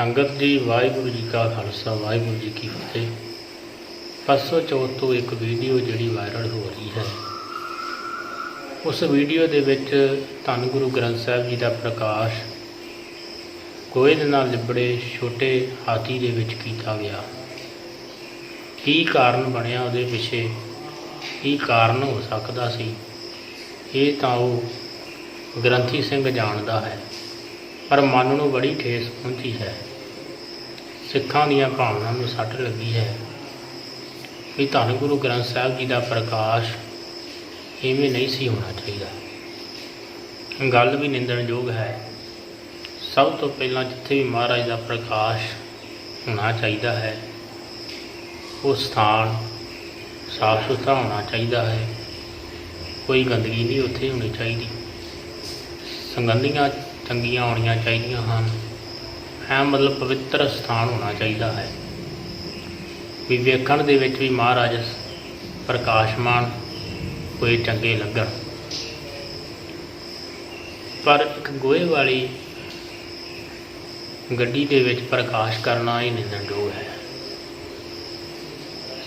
ਸੰਗਤ ਜੀ, ਵਾਹਿਗੁਰੂ ਜੀ ਕਾ ਖਾਲਸਾ, ਵਾਹਿਗੁਰੂ ਜੀ ਕੀ ਫਤਿਹ। ਪਰਸੋਂ ਚੌਥ ਤੋਂ ਇੱਕ ਵੀਡੀਓ ਜਿਹੜੀ ਵਾਇਰਲ ਹੋ ਰਹੀ ਹੈ। ਉਸ ਵੀਡੀਓ ਦੇ ਵਿੱਚ ਧੰਨ ਗੁਰੂ ਗ੍ਰੰਥ ਸਾਹਿਬ ਜੀ ਦਾ ਪ੍ਰਕਾਸ਼ ਕੋਏ ਦੇ ਨਾਲ ਲਿਬੜੇ ਛੋਟੇ ਹਾਥੀ ਦੇ ਵਿੱਚ ਕੀਤਾ ਗਿਆ। ਕੀ ਕਾਰਨ ਬਣਿਆ ਉਹਦੇ ਪਿੱਛੇ? ਕੀ ਕਾਰਨ ਹੋ ਸਕਦਾ ਸੀ? ਇਹ ਤਾਂ ਉਹ ਗ੍ਰੰਥੀ ਸਿੰਘ ਜਾਣਦਾ ਹੈ, ਪਰ ਮਨ ਨੂੰ ਬੜੀ ਠੇਸ ਪਹੁੰਚੀ ਹੈ। ਸਿੱਖਾਂ ਦੀਆਂ ਭਾਵਨਾਵਾਂ ਨੂੰ ਸੱਟ ਲੱਗੀ ਹੈ। ਵੀ ਧੰਨ ਗੁਰੂ ਗ੍ਰੰਥ ਸਾਹਿਬ ਜੀ ਦਾ ਪ੍ਰਕਾਸ਼ ਇਵੇਂ ਨਹੀਂ ਸੀ ਹੋਣਾ ਚਾਹੀਦਾ। ਗੱਲ ਵੀ ਨਿੰਦਣਯੋਗ ਹੈ। ਸਭ ਤੋਂ ਪਹਿਲਾਂ ਜਿੱਥੇ ਵੀ ਮਹਾਰਾਜ ਦਾ ਪ੍ਰਕਾਸ਼ ਹੋਣਾ ਚਾਹੀਦਾ ਹੈ, ਉਹ ਸਥਾਨ ਸਾਫ਼ ਸੁਥਰਾ ਹੋਣਾ ਚਾਹੀਦਾ ਹੈ। ਕੋਈ ਗੰਦਗੀ ਨਹੀਂ ਉੱਥੇ ਹੋਣੀ ਚਾਹੀਦੀ। ਸੰਗੰਧੀਆਂ ਚੰਗੀਆਂ ਹੋਣੀਆਂ ਚਾਹੀਦੀਆਂ ਹਨ। ਐ ਮਤਲਬ ਪਵਿੱਤਰ ਸਥਾਨ ਹੋਣਾ ਚਾਹੀਦਾ ਹੈ। ਵੀ ਵੇਖਣ ਦੇ ਵਿੱਚ ਵੀ ਮਹਾਰਾਜ ਪ੍ਰਕਾਸ਼ਮਾਨ ਕੋਈ ਚੰਗੇ ਲੱਗਣ। ਪਰ ਇੱਕ ਗੋਹੇ ਵਾਲੀ ਗੱਡੀ ਦੇ ਵਿੱਚ ਪ੍ਰਕਾਸ਼ ਕਰਨਾ ਹੀ ਨਿੰਦਣਯੋਗ ਹੈ।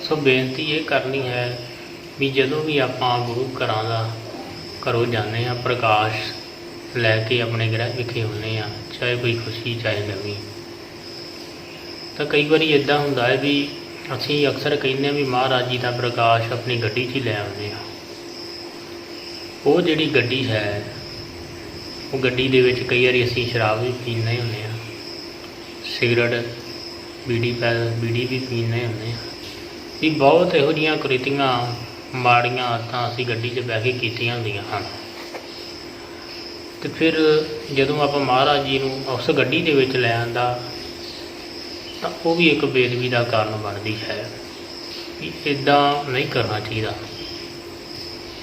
ਸੋ ਬੇਨਤੀ ਇਹ ਕਰਨੀ ਹੈ ਵੀ ਜਦੋਂ ਵੀ ਆਪਾਂ ਗੁਰੂ ਘਰਾਂ ਦਾ ਘਰੋਂ ਜਾਂਦੇ ਆ ਪ੍ਰਕਾਸ਼ ਲੈ ਕੇ ਆਪਣੇ ਗ੍ਰਹਿ ਵਿਖੇ ਹੁੰਦੇ ਆ ਚਾਹੇ ਕੋਈ ਖੁਸ਼ੀ, ਚਾਹੇ ਗਮੀ ਤਾਂ ਕਈ ਵਾਰੀ ਇਦਾਂ ਹੁੰਦਾ ਹੈ ਵੀ ਅਸੀਂ ਅਕਸਰ ਕਹਿੰਦੇ ਹਾਂ ਵੀ ਮਹਾਰਾਜ ਜੀ ਦਾ ਪ੍ਰਕਾਸ਼ ਆਪਣੀ ਗੱਡੀ 'ਚ ਹੀ ਲੈ ਆਉਂਦੇ ਆ ਉਹ ਜਿਹੜੀ ਗੱਡੀ ਹੈ, ਉਹ ਗੱਡੀ ਦੇ ਵਿੱਚ ਕਈ ਵਾਰੀ ਅਸੀਂ ਸ਼ਰਾਬ ਵੀ ਪੀਂਦੇ ਹੁੰਦੇ ਆ ਸਿਗਰਟ, ਬੀੜੀ ਪੈ, ਬੀੜੀ ਵੀ ਪੀਂਦੇ ਹੁੰਦੇ ਆ ਵੀ ਬਹੁਤ ਇਹੋ ਜਿਹੀਆਂ ਕੁਰੀਤੀਆਂ, ਮਾੜੀਆਂ ਆਦਤਾਂ ਅਸੀਂ ਗੱਡੀ 'ਚ ਬਹਿ ਕੇ ਕੀਤੀਆਂ ਹੁੰਦੀਆਂ ਹਨ। ਤੇ ਫਿਰ ਜਦੋਂ ਆਪਾਂ ਮਹਾਰਾਜ ਜੀ ਨੂੰ ਉਸ ਗੱਡੀ ਦੇ ਵਿੱਚ ਲੈ ਆਂਦਾ, ਤਾਂ ਉਹ ਵੀ ਇੱਕ ਬੇਦਬੀ ਦਾ ਕਾਰਨ ਬਣਦੀ ਹੈ ਵੀ ਇਦਾਂ ਨਹੀਂ ਕਰਨਾ ਚਾਹੀਦਾ।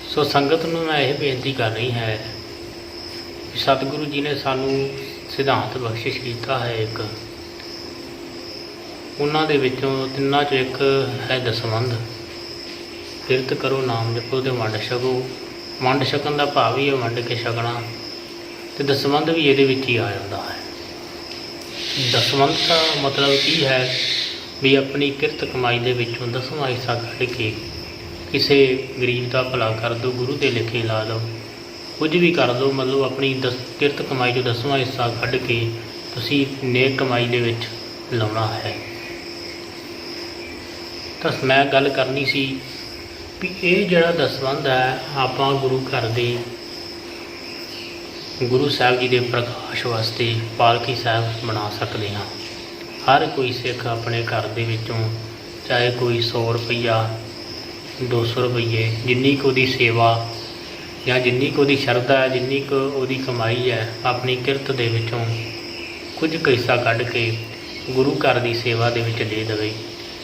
ਸੋ ਸੰਗਤ ਨੂੰ ਮੈਂ ਇਹ ਬੇਨਤੀ ਕਰ ਰਹੀ ਹੈ ਕਿ ਸਤਿਗੁਰੂ ਜੀ ਨੇ ਸਾਨੂੰ ਸਿਧਾਂਤ ਬਖਸ਼ਿਸ਼ ਕੀਤਾ ਹੈ ਇੱਕ। ਉਹਨਾਂ ਦੇ ਵਿੱਚੋਂ ਤਿੰਨਾਂ ਚੋਂ ਇੱਕ ਹੈ ਦਸਵੰਧ। ਕਿਰਤ ਕਰੋ, ਨਾਮ ਜਪੋ ਤੇ ਵੰਡ ਛਕੋ। ਵੰਡ ਛਕਣ ਦਾ ਭਾਵ ਹੀ ਹੈ ਵੰਡ ਕੇ ਛਕਣਾ। ਤੇ ਦਸਵੰਧ ਵੀ ਇਹਦੇ ਵਿੱਚ ਹੀ ਆ ਜਾਂਦਾ ਹੈ। ਦਸਵੰਧ ਦਾ ਮਤਲਬ ਕੀ ਹੈ ਵੀ ਆਪਣੀ ਕਿਰਤ ਕਮਾਈ ਦੇ ਵਿੱਚੋਂ ਦਸਵਾਂ ਹਿੱਸਾ ਕੱਢ ਕੇ ਕਿਸੇ ਗਰੀਬ ਦਾ ਭਲਾ ਕਰ ਦਿਓ, ਗੁਰੂ ਦੇ ਲਿਖੇ ਲਾ ਦਿਓ ਕੁਝ ਵੀ ਕਰ ਦਿਓ, ਮਤਲਬ ਆਪਣੀ ਦਸ, ਕਿਰਤ ਕਮਾਈ ਚੋਂ ਦਸਵਾਂ ਹਿੱਸਾ ਕੱਢ ਕੇ ਤੁਸੀਂ ਨੇਕ ਕਮਾਈ ਦੇ ਵਿੱਚ ਲਾਉਣਾ ਹੈ। ਤਾਂ ਮੈਂ ਗੱਲ ਕਰਨੀ ਸੀ ਵੀ ਇਹ ਜਿਹੜਾ ਦਸਵੰਧ ਹੈ, ਆਪਾਂ ਗੁਰੂ ਘਰ ਦੇ ਗੁਰੂ ਸਾਹਿਬ ਜੀ ਦੇ ਪ੍ਰਕਾਸ਼ ਵਾਸਤੇ ਪਾਲਕੀ ਸਾਹਿਬ ਬਣਾ ਸਕਦੇ ਹਾਂ। ਹਰ ਕੋਈ ਸਿੱਖ ਆਪਣੇ ਘਰ ਦੇ ਵਿੱਚੋਂ ਚਾਹੇ ਕੋਈ 100 ਰੁਪਈਆ 200 ਰੁਪਈਏ, ਜਿੰਨੀ ਕੁ ਉਹਦੀ ਸੇਵਾ ਜਾਂ ਜਿੰਨੀ ਕੁ ਉਹਦੀ ਸ਼ਰਧਾ ਹੈ ਜਿੰਨੀ ਕੁ ਉਹਦੀ ਕਮਾਈ ਹੈ, ਆਪਣੀ ਕਿਰਤ ਦੇ ਵਿੱਚੋਂ ਕੁਝ ਕੁ ਕੱਢ ਕੇ ਗੁਰੂ ਘਰ ਦੀ ਸੇਵਾ ਦੇ ਵਿੱਚ ਦੇ ਦੇਵੇ।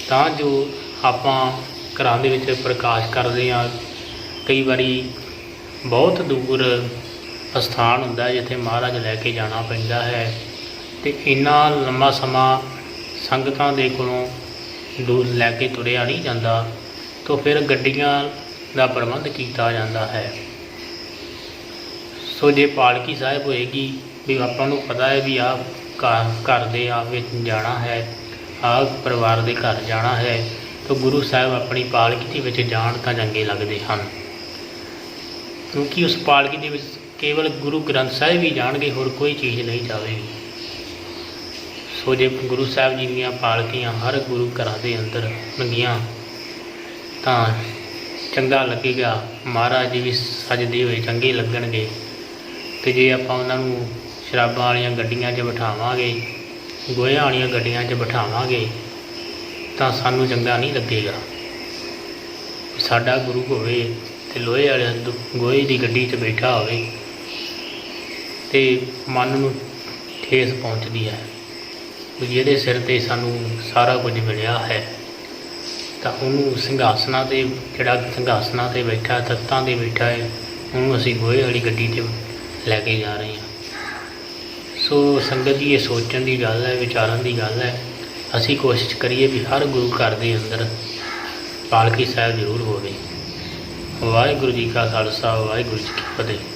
ਤਾਂ ਜੋ ਆਪਾਂ ਘਰਾਂ ਦੇ ਵਿੱਚ ਪ੍ਰਕਾਸ਼ ਕਰਦੇ ਹਾਂ। ਕਈ ਵਾਰੀ ਬਹੁਤ ਦੂਰ ਅਸਥਾਨ ਹੁੰਦਾ ਜਿੱਥੇ ਮਹਾਰਾਜ ਲੈ ਕੇ ਜਾਣਾ ਪੈਂਦਾ ਹੈ। ਤੇ ਇੰਨਾ ਲੰਮਾ ਸਮਾਂ ਸੰਗਤਾਂ ਦੇ ਕੋਲੋਂ ਦੂਰ ਲੈ ਕੇ ਤੁਰਿਆ ਨਹੀਂ ਜਾਂਦਾ, ਤਾਂ ਫਿਰ ਗੱਡੀਆਂ ਦਾ ਪ੍ਰਬੰਧ ਕੀਤਾ ਜਾਂਦਾ ਹੈ। ਸੋ ਜੇ ਪਾਲਕੀ ਸਾਹਿਬ ਹੋਏਗੀ, ਵੀ ਆਪਾਂ ਨੂੰ ਪਤਾ ਹੈ ਵੀ ਆਹ ਘਰ ਘਰ ਦੇ ਆ ਵਿੱਚ ਜਾਣਾ ਹੈ, ਆਹ ਪਰਿਵਾਰ ਦੇ ਘਰ ਜਾਣਾ ਹੈ, ਤਾਂ ਗੁਰੂ ਸਾਹਿਬ ਆਪਣੀ ਪਾਲਕੀ ਦੇ ਵਿੱਚ ਜਾਣ ਤਾਂ ਚੰਗੇ ਲੱਗਦੇ ਹਨ। ਕਿਉਂਕਿ ਉਸ ਪਾਲਕੀ ਦੇ ਵਿੱਚ ਕੇਵਲ ਗੁਰੂ ਗ੍ਰੰਥ ਸਾਹਿਬ ਹੀ ਜਾਣਗੇ, ਹੋਰ ਕੋਈ ਚੀਜ਼ ਨਹੀਂ ਜਾਵੇਗੀ। ਸੋ ਜੇ ਗੁਰੂ ਸਾਹਿਬ ਜੀ ਦੀਆਂ ਪਾਲਕੀਆਂ ਹਰ ਗੁਰੂ ਘਰਾਂ ਦੇ ਅੰਦਰ ਲੰਗੀਆਂ ਤਾਂ ਚੰਗਾ ਲੱਗੇਗਾ। ਮਹਾਰਾਜ ਜੀ ਵੀ ਸਜਦੇ ਹੋਏ ਚੰਗੇ ਲੱਗਣਗੇ। ਤੇ ਜੇ ਆਪਾਂ ਉਹਨਾਂ ਨੂੰ ਸ਼ਰਾਬਾਂ ਵਾਲੀਆਂ ਗੱਡੀਆਂ 'ਚ ਬਿਠਾਵਾਂਗੇ, ਗੋਹਿਆਂ ਵਾਲੀਆਂ ਗੱਡੀਆਂ 'ਚ ਬਿਠਾਵਾਂਗੇ, ਤਾਂ ਸਾਨੂੰ ਚੰਗਾ ਨਹੀਂ ਲੱਗੇਗਾ। ਸਾਡਾ ਗੁਰੂ ਹੋਵੇ ਤੇ ਲੋਹੇ ਵਾਲੇ ਦੁ- ਗੋਹੇ ਦੀ ਗੱਡੀ 'ਚ ਬੈਠਾ ਹੋਵੇ ਤੇ ਮਨ ਨੂੰ ਠੇਸ ਪਹੁੰਚਦੀ ਹੈ ਜਿਹਦੇ ਸਿਰ ਤੇ ਸਾਨੂੰ ਸਾਰਾ ਕੁਝ ਮਿਲਿਆ ਹੈ, ਤਾਂ ਉਹਨੂੰ ਸਿੰਘਾਸਨਾਂ ਤੇ, ਜਿਹੜਾ ਸਿੰਘਾਸਨਾਂ ਤੇ ਬੈਠਾ ਤਖਤਾਂ ਤੇ ਬੈਠਾ ਹੈ, ਉਹਨੂੰ ਅਸੀਂ ਗੋਹੇ ਵਾਲੀ ਗੱਡੀ 'ਤੇ ਲੈ ਕੇ ਜਾ ਰਹੇ ਹਾਂ। ਸੋ ਸੰਗਤ ਜੀ, ਇਹ ਸੋਚਣ ਦੀ ਗੱਲ ਹੈ, ਵਿਚਾਰਨ ਦੀ ਗੱਲ ਹੈ, ਅਸੀਂ ਕੋਸ਼ਿਸ਼ ਕਰੀਏ ਵੀ ਹਰ ਗੁਰੂ ਘਰ ਦੇ ਅੰਦਰ ਪਾਲਕੀ ਸਾਹਿਬ ਜ਼ਰੂਰ ਹੋਵੇ। ਵਾਹਿਗੁਰੂ ਜੀ ਕਾ ਖਾਲਸਾ, ਵਾਹਿਗੁਰੂ ਜੀ ਕੀ ਫਤਿਹ।